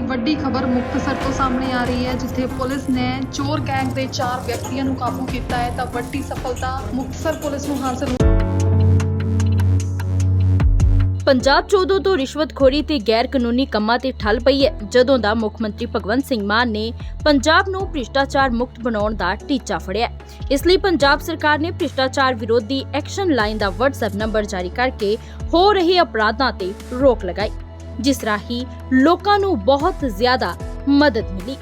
ਵੱਡੀ ਖਬਰ ਮੁਕਤਸਰ ਤੋਂ ਸਾਹਮਣੇ ਆ ਰਹੀ ਹੈ, ਜਿੱਥੇ ਪੁਲਿਸ ਨੇ ਚੋਰ ਗੈਂਗ ਦੇ ਚਾਰ ਵਿਅਕਤੀਆਂ ਨੂੰ ਕਾਬੂ ਕੀਤਾ ਹੈ। ਤਾਂ ਵੱਡੀ ਸਫਲਤਾ ਮੁਕਤਸਰ ਪੁਲਿਸ ਨੂੰ ਹਾਸਲ ਪੰਜਾਬ 'ਚ ਉਦੋਂ ਤੋਂ ਰਿਸ਼ਵਤਖੋਰੀ ਤੇ ਗੈਰ ਕਾਨੂੰਨੀ ਕੰਮਾਂ ਤੇ ਠੱਲ ਪਈ ਹੈ, ਜਦੋਂ ਦਾ ਮੁੱਖ ਮੰਤਰੀ ਭਗਵੰਤ ਸਿੰਘ ਮਾਨ ਨੇ ਪੰਜਾਬ ਨੂੰ ਭ੍ਰਿਸ਼ਟਾਚਾਰ ਮੁਕਤ ਬਣਾਉਣ ਦਾ ਟੀਚਾ ਫੜਿਆ। ਇਸ ਲਈ ਪੰਜਾਬ ਸਰਕਾਰ ਨੇ ਭ੍ਰਿਸ਼ਟਾਚਾਰ ਵਿਰੋਧੀ ਐਕਸ਼ਨ ਲਾਈਨ ਦਾ WhatsApp ਨੰਬਰ ਜਾਰੀ ਕਰਕੇ ਹੋ ਰਹੇ ਅਪਰਾਧਾਂ ਤੇ ਰੋਕ ਲਗਾਈ। ਜਿਸ ਰਾਹੀਂ ਲੋਕਾਂ ਨੂੰ ਬਹੁਤ ਜ਼ਿਆਦਾ ਮਦਦ ਮਿਲੀ।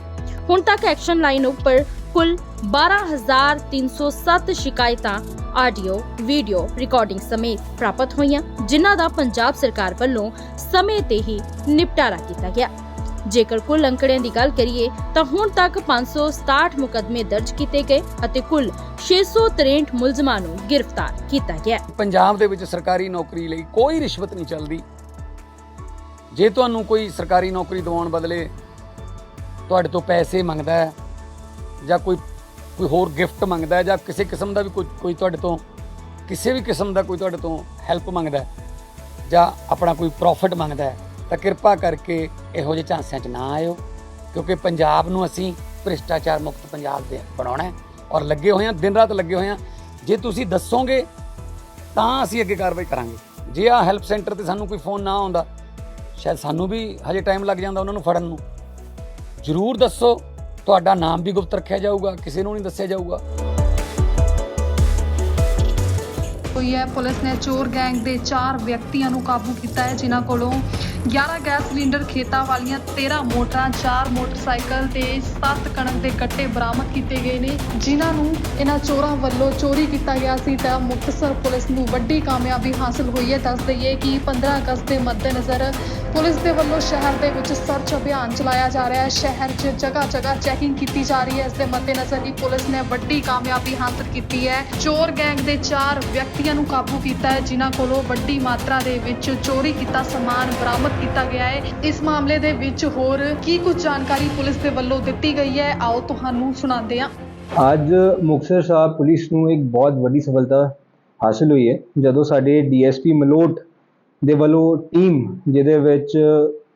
ਹੁਣ ਤੱਕ ਐਕਸ਼ਨ ਲਾਈਨ ਉੱਪਰ ਕੁੱਲ 12307 ਸ਼ਿਕਾਇਤਾਂ, ਆਡੀਓ, ਵੀਡੀਓ ਰਿਕਾਰਡਿੰਗ ਸਮੇਤ ਪ੍ਰਾਪਤ ਹੋਈਆਂ, ਜਿਨ੍ਹਾਂ ਦਾ ਪੰਜਾਬ ਸਰਕਾਰ ਵੱਲੋਂ ਸਮੇਂ ਤੇ ਹੀ ਨਿਪਟਾਰਾ ਕੀਤਾ ਗਿਆ। ਜੇਕਰ ਕੁੱਲ ਅੰਕੜਿਆਂ ਦੀ ਗੱਲ ਕਰੀਏ, ਤਾਂ ਹੁਣ ਤੱਕ 567 ਮੁਕਦਮੇ ਦਰਜ ਕੀਤੇ ਗਏ ਅਤੇ ਕੁੱਲ 663 ਮੁਲਜ਼ਮਾਂ ਨੂੰ ਗ੍ਰਿਫਤਾਰ ਕੀਤਾ ਗਿਆ। ਪੰਜਾਬ ਦੇ ਵਿੱਚ ਸਰਕਾਰੀ ਨੌਕਰੀ ਲਈ ਕੋਈ ਰਿਸ਼ਵਤ ਨਹੀਂ ਚੱਲਦੀ। ਜੇ ਤੁਹਾਨੂੰ ਕੋਈ ਸਰਕਾਰੀ ਨੌਕਰੀ ਦਿਵਾਉਣ ਬਦਲੇ ਤੁਹਾਡੇ ਤੋਂ ਪੈਸੇ ਮੰਗਦਾ ਹੈ ਜਾਂ ਕੋਈ ਕੋਈ ਹੋਰ ਗਿਫਟ ਮੰਗਦਾ ਹੈ ਜਾਂ ਕਿਸੇ ਕਿਸਮ ਦਾ ਵੀ ਕੋਈ ਕੋਈ ਤੁਹਾਡੇ ਤੋਂ, ਕਿਸੇ ਵੀ ਕਿਸਮ ਦਾ ਕੋਈ ਤੁਹਾਡੇ ਤੋਂ ਹੈਲਪ ਮੰਗਦਾ ਹੈ ਜਾਂ ਆਪਣਾ ਕੋਈ ਪ੍ਰੋਫਿਟ ਮੰਗਦਾ ਹੈ, ਤਾਂ ਕਿਰਪਾ ਕਰਕੇ ਇਹੋ ਜਿਹੇ ਝਾਂਸਿਆਂ 'ਚ ਨਾ ਆਇਓ, ਕਿਉਂਕਿ ਪੰਜਾਬ ਨੂੰ ਅਸੀਂ ਭ੍ਰਿਸ਼ਟਾਚਾਰ ਮੁਕਤ ਪੰਜਾਬ ਦੇ ਬਣਾਉਣਾ ਹੈ ਔਰ ਲੱਗੇ ਹੋਏ ਹਾਂ, ਦਿਨ ਰਾਤ ਲੱਗੇ ਹੋਏ ਹਾਂ। ਜੇ ਤੁਸੀਂ ਦੱਸੋਗੇ ਤਾਂ ਅਸੀਂ ਅੱਗੇ ਕਾਰਵਾਈ ਕਰਾਂਗੇ। ਜੇ ਆ ਹੈਲਪ ਸੈਂਟਰ ਤੇ ਸਾਨੂੰ ਕੋਈ ਫੋਨ ਨਾ ਆਉਂਦਾ ਸ਼ਾਇਦ ਸਾਨੂੰ ਵੀ ਹਜੇ ਟਾਈਮ ਲੱਗ ਜਾਂਦਾ ਉਹਨਾਂ ਨੂੰ ਫੜਨ ਨੂੰ। ਜ਼ਰੂਰ ਦੱਸੋ, ਤੁਹਾਡਾ ਨਾਮ ਵੀ ਗੁਪਤ ਰੱਖਿਆ ਜਾਊਗਾ, ਕਿਸੇ ਨੂੰ ਨਹੀਂ ਦੱਸਿਆ ਜਾਊਗਾ। ਹੋਈ ਹੈ ਪੁਲਿਸ ਨੇ ਚੋਰ ਗੈਂਗ ਦੇ ਚਾਰ ਵਿਅਕਤੀਆਂ ਨੂੰ ਕਾਬੂ ਕੀਤਾ ਹੈ, ਜਿਨ੍ਹਾਂ ਕੋਲੋਂ 11 ਗੈਸ ਸਿਲੰਡਰ ਖੇਤਾਂ ਵਾਲੀਆਂ 13 ਮੋਟਰਾਂ 4 ਮੋਟਰਸਾਈਕਲ ਤੇ 7 ਕਣਕ ਦੇ ਕੱਟੇ ਬਰਾਮਦ ਕੀਤੇ ਗਏ ਨੇ, ਜਿਨ੍ਹਾਂ ਨੂੰ ਇਹਨਾਂ ਚੋਰਾਂ ਵੱਲੋਂ ਚੋਰੀ ਕੀਤਾ ਗਿਆ ਸੀ ਤਾਂ ਮੁਕਤਸਰ ਪੁਲਿਸ ਨੂੰ ਵੱਡੀ ਕਾਮਯਾਬੀ ਹਾਸਲ ਹੋਈ ਹੈ। ਦੱਸ ਦਈਏ ਕਿ 15 ਅਗਸਤ ਦੇ ਮੱਦੇਨਜ਼ਰ ਪੁਲਿਸ ਦੇ ਵੱਲੋਂ ਸ਼ਹਿਰ ਦੇ ਵਿੱਚ ਸਰਚ ਅਭਿਆਨ ਚਲਾਇਆ ਜਾ ਰਿਹਾ ਹੈ। ਸ਼ਹਿਰ 'ਚ ਜਗ੍ਹਾ ਜਗ੍ਹਾ ਚੈਕਿੰਗ ਕੀਤੀ ਜਾ ਰਹੀ ਹੈ। ਇਸ ਦੇ ਮੱਦੇਨਜ਼ਰ ਹੀ ਪੁਲਿਸ ਨੇ ਵੱਡੀ ਕਾਮਯਾਬੀ ਹਾਸਲ ਕੀਤੀ ਹੈ। ਚੋਰ ਗੈਂਗ ਦੇ ਚਾਰ ਵਿਅਕਤੀਆਂ ਨੂੰ ਕਾਬੂ ਕੀਤਾ ਹੈ, ਜਿਨ੍ਹਾਂ ਕੋਲੋਂ ਵੱਡੀ ਮਾਤਰਾ ਦੇ ਵਿੱਚ ਚੋਰੀ ਕੀਤਾ ਸਮਾਨ ਬਰਾਮਦ ਕੀਤਾ ਗਿਆ ਹੈ। ਇਸ ਮਾਮਲੇ ਦੇ ਵਿੱਚ ਹੋਰ ਕੀ ਕੁਝ ਜਾਣਕਾਰੀ ਪੁਲਿਸ ਦੇ ਵੱਲੋਂ ਦਿੱਤੀ ਗਈ ਹੈ? ਆਓ ਤੁਹਾਨੂੰ ਸੁਣਾਉਂਦੇ ਹਾਂ। ਅੱਜ ਮੁਕਤਸਰ ਸਾਹਿਬ ਪੁਲਿਸ ਨੂੰ ਇੱਕ ਬਹੁਤ ਵੱਡੀ ਸਫਲਤਾ ਹਾਸਲ ਹੋਈ ਹੈ। ਜਦੋਂ ਸਾਡੇ ਡੀਐਸਪੀ ਮਲੋਟ ਦੇ ਵੱਲੋਂ ਟੀਮ, ਜਿਹਦੇ ਵਿੱਚ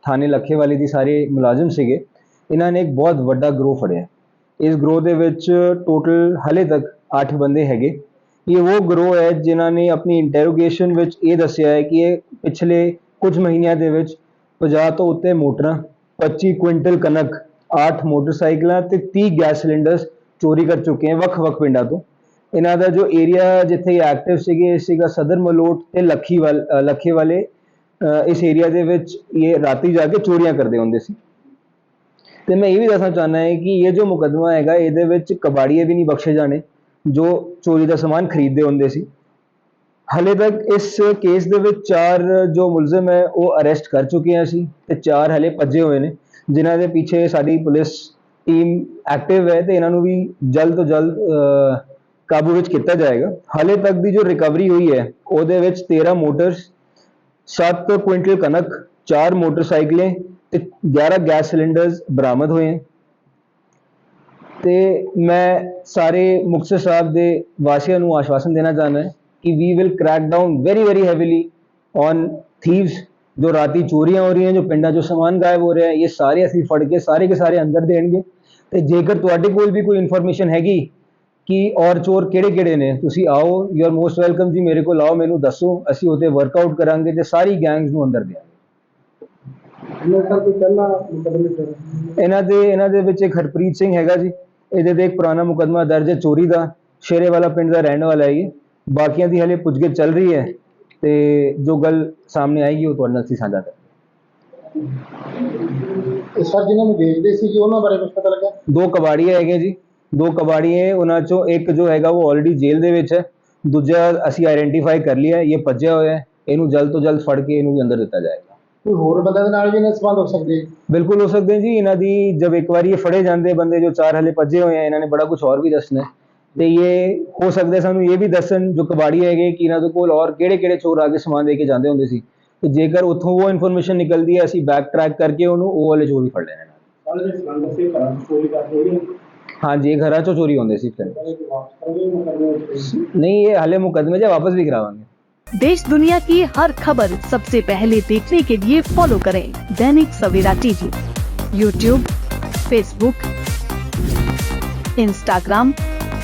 ਥਾਣੇ ਲੱਖੇਵਾਲੀ ਦੀ ਸਾਰੇ ਮੁਲਾਜ਼ਮ ਸੀਗੇ, ਇਹਨਾਂ ਨੇ ਇੱਕ ਬਹੁਤ ਵੱਡਾ ਗਰੋਹ ਫੜਿਆ। ਇਸ ਗਰੋਹ ਦੇ ਵਿੱਚ ਟੋਟਲ ਹਲੇ ਤੱਕ 8 ਬੰਦੇ ਹੈਗੇ। ਇਹ ਉਹ ਗਰੋਹ ਹੈ ਜਿਨ੍ਹਾਂ ਨੇ ਆਪਣੀ ਇੰਟਰੋਗੇਸ਼ਨ ਵਿੱਚ ਇਹ ਦੱਸਿਆ ਹੈ ਕਿ ਇਹ ਪਿਛਲੇ ਕੁਝ ਮਹੀਨਿਆਂ ਦੇ ਵਿੱਚ 50 ਤੋਂ ਉੱਤੇ ਮੋਟਰਾਂ 25 ਕੁਇੰਟਲ ਕਣਕ 8 ਮੋਟਰਸਾਈਕਲਾਂ ਤੇ 30 ਗੈਸ ਸਿਲੰਡਰਸ ਚੋਰੀ ਕਰ ਚੁੱਕੇ ਹਨ ਵੱਖ-ਵੱਖ ਪਿੰਡਾਂ ਤੋਂ। ਇਹਨਾਂ ਦਾ ਜੋ ਏਰੀਆ ਜਿੱਥੇ ਐਕਟਿਵ ਸੀਗੇ ਇਹ ਸੀਗਾ ਸਦਰ ਮਲੋਟ ਤੇ ਲੱਖੀਵਾਲ ਅ, ਲੱਖੇ ਵਾਲੇ ਇਸ ਏਰੀਆ ਦੇ ਵਿੱਚ ਇਹ ਰਾਤੀ ਜਾ ਕੇ ਚੋਰੀਆਂ ਕਰਦੇ ਹੁੰਦੇ ਸੀ। ਤੇ ਮੈਂ ਇਹ ਵੀ ਦੱਸਣਾ ਚਾਹੁੰਦਾ ਹੈ ਕਿ ਇਹ ਜੋ ਮੁਕੱਦਮਾ ਹੈਗਾ ਇਹਦੇ ਵਿੱਚ ਕਬਾੜੀਏ ਵੀ ਨਹੀਂ ਬਖਸ਼ੇ ਜਾਣੇ ਜੋ ਚੋਰੀ ਦਾ ਸਮਾਨ ਖਰੀਦਦੇ ਹੁੰਦੇ ਸੀ। ਹਲੇ ਤੱਕ ਇਸ ਕੇਸ ਦੇ ਵਿੱਚ ਚਾਰ ਜੋ ਮੁਲਜ਼ਮ ਹੈ, ਉਹ ਅਰੈਸਟ ਕਰ ਚੁੱਕੇ ਹਾਂ ਅਸੀਂ ਤੇ ਚਾਰ ਹਲੇ ਭੱਜੇ ਹੋਏ ਨੇ, ਜਿਨ੍ਹਾਂ ਦੇ ਪਿੱਛੇ ਸਾਡੀ ਪੁਲਿਸ ਟੀਮ ਐਕਟਿਵ ਹੈ ਤੇ ਇਹਨਾਂ ਨੂੰ ਵੀ ਜਲਦ ਤੋਂ ਜਲਦ ਕਾਬੂ ਵਿੱਚ ਕੀਤਾ ਜਾਏਗਾ। ਹਲੇ ਤੱਕ ਦੀ ਜੋ ਰਿਕਵਰੀ ਹੋਈ ਹੈ, ਉਹਦੇ ਵਿੱਚ 13 ਮੋਟਰਸ 7 ਕੁਇੰਟਲ ਕਣਕ 4 ਮੋਟਰਸਾਈਕਲੇ ਤੇ 11 ਗੈਸ ਸਿਲੰਡਰਸ ਬਰਾਮਦ ਹੋਏ ਹਨ ਤੇ ਮੈਂ ਸਾਰੇ ਮੁਕਤਸਰ ਸਾਹਿਬ ਦੇ ਵਾਸੀਆਂ ਨੂੰ ਆਸ਼ਵਾਸਨ ਦੇਣਾ ਚਾਹੁੰਦਾ ਹਾਂ ਕਿ we will crack down very very heavily on thieves ਜੋ ਰਾਤੀ ਚੋਰੀਆਂ ਹੋ ਰਹੀਆਂ ਜੋ ਪਿੰਡਾਂ 'ਚੋਂ ਸਮਾਨ ਗਾਇਬ ਹੋ ਰਿਹਾ ਹੈ ਇਹ ਸਾਰੇ ਅਸੀਂ ਫੜ ਕੇ ਸਾਰੇ ਕੇ ਸਾਰੇ ਅੰਦਰ ਦੇਣਗੇ ਤੇ ਜੇਕਰ ਤੁਹਾਡੇ ਕੋਲ ਵੀ ਕੋਈ ਇਨਫੋਰਮੇਸ਼ਨ ਹੈਗੀ ਕਿ ਔਰ ਚੋਰ ਕਿਹੜੇ ਕਿਹੜੇ ਨੇ ਤੁਸੀਂ ਆਓ ਯੂ ਆਰ ਮੋਸਟ ਵੈਲਕਮ ਜੀ ਮੇਰੇ ਕੋਲ ਆਓ ਮੈਨੂੰ ਦੱਸੋ ਅਸੀਂ ਉਹਤੇ ਵਰਕਆਊਟ ਕਰਾਂਗੇ ਤੇ ਸਾਰੀ ਗੈਂਗਸ ਨੂੰ ਅੰਦਰ ਦਿਆਂਗੇ ਇਹਨਾਂ ਦੇ ਇਹਨਾਂ ਦੇ ਵਿੱਚ ਇੱਕ ਹਰਪ੍ਰੀਤ ਸਿੰਘ ਹੈਗਾ ਜੀ ਇਹਦੇ ਤੇ ਇੱਕ ਪੁਰਾਣਾ ਮੁਕੱਦਮਾ ਦਰਜ ਹੈ ਚੋਰੀ ਦਾ ਸ਼ੇਰੇ ਵਾਲਾ ਪਿੰਡ ਦਾ ਰਹਿਣ ਵਾਲਾ ਹੈ ਇਹ ਬਾਕੀਆਂ ਦੀ ਹਲੇ ਪੁੱਛਗਿੱਛ ਚੱਲ ਰਹੀ ਹੈ ਤੇ ਜੋ ਗੱਲ ਸਾਹਮਣੇ ਆਏਗੀ ਉਹ ਤੁਹਾਡੇ ਨਾਲ ਅਸੀਂ ਸਾਂਝਾ ਕਰਾਂਗੇ। ਇਹ ਸਰ ਜਿਨ੍ਹਾਂ ਨੂੰ ਵੇਚਦੇ ਸੀ ਜੀ ਉਹਨਾਂ ਬਾਰੇ ਕੁਝ ਪਤਾ ਲੱਗਾ ਦੋ ਕਬਾੜੀਏ ਹੈਗੇ ਜੀ। ਦੋ ਕਬਾੜੀਏ ਉਹਨਾਂ ਚੋਂ ਇੱਕ ਜੋ ਹੈਗਾ ਉਹ ਆਲਰੇਡੀ ਜੇਲ੍ਹ ਦੇ ਵਿੱਚ ਹੈ। ਦੂਜਾ ਅਸੀਂ ਆਇਡੈਂਟੀਫਾਈ ਕਰ ਲਿਆ ਇਹ ਭੱਜਿਆ ਹੋਇਆ ਹੈ। ਇਹਨੂੰ ਜਲਦ ਤੋਂ ਜਲਦ ਫੜ ਕੇ ਇਹਨੂੰ ਵੀ ਅੰਦਰ ਦਿੱਤਾ ਜਾਏਗਾ। ਕੋਈ ਹੋਰ ਬੰਦੇ ਦੇ ਨਾਲ ਵੀ ਇਹਨਾਂ ਸੰਬੰਧ ਹੋ ਸਕਦੇ? ਬਿਲਕੁਲ ਹੋ ਸਕਦੇ ਜੀ। ਇਹਨਾਂ ਦੀ ਜਦ ਇੱਕ ਵਾਰੀ ਇਹ ਫੜੇ ਜਾਂਦੇ ਬੰਦੇ ਜੋ ਚਾਰ ਹਲੇ ਭੱਜੇ ਹੋਏ ਆ ਇਹਨਾਂ ਨੇ ਬੜਾ ਕੁਝ ਹੋਰ ਵੀ ਦੱਸਣਾ ਹੈ। ਤੇ ਇਹ ਹੋ ਸਕਦੇ ਸਾਨੂੰ ਇਹ ਵੀ ਦੱਸਣ ਜੋ ਕਬਾੜੀ ਹੈਗੇ ਕਿ ਇਹਨਾਂ ਦੇ ਕੋਲ ਔਰ ਕਿਹੜੇ ਕਿਹੜੇ ਚੋਰ ਆ ਕੇ ਸਮਾਨ ਦੇ ਕੇ ਜਾਂਦੇ ਹੁੰਦੇ ਸੀ ਤੇ ਜੇਕਰ ਉੱਥੋਂ ਉਹ ਇਨਫੋਰਮੇਸ਼ਨ ਨਿਕਲਦੀ ਹੈ ਅਸੀਂ ਬੈਕ ਟਰੈਕ ਕਰਕੇ ਉਹਨੂੰ ਉਹ ਵਾਲੇ ਚੋਰ ਵੀ ਫੜ ਲੈਣੇ ਨੇ ਕੱਲ ਦੇ ਸੰਬੰਧ ਸੇ ਘਰਾਂ ਦੀ ਚੋਰੀ ਕਰਦੇ ਹੋਏ ਹਾਂਜੀ ਇਹ ਘਰਾਂ ਚੋਂ ਚੋਰੀ ਹੁੰਦੇ ਸੀ ਫਿਰ ਵਾਪਸ ਕਰਗੇ ਮੁਕੱਦਮੇ ਨਹੀਂ ਇਹ ਹਲੇ ਮੁਕੱਦਮੇ 'ਚ ਵਾਪਸ ਵੀ ਕਰਾਵਾਂਗੇ देश दुनिया की हर खबर सबसे पहले देखने के लिए फॉलो करें Dainik Savera TV YouTube Facebook Instagram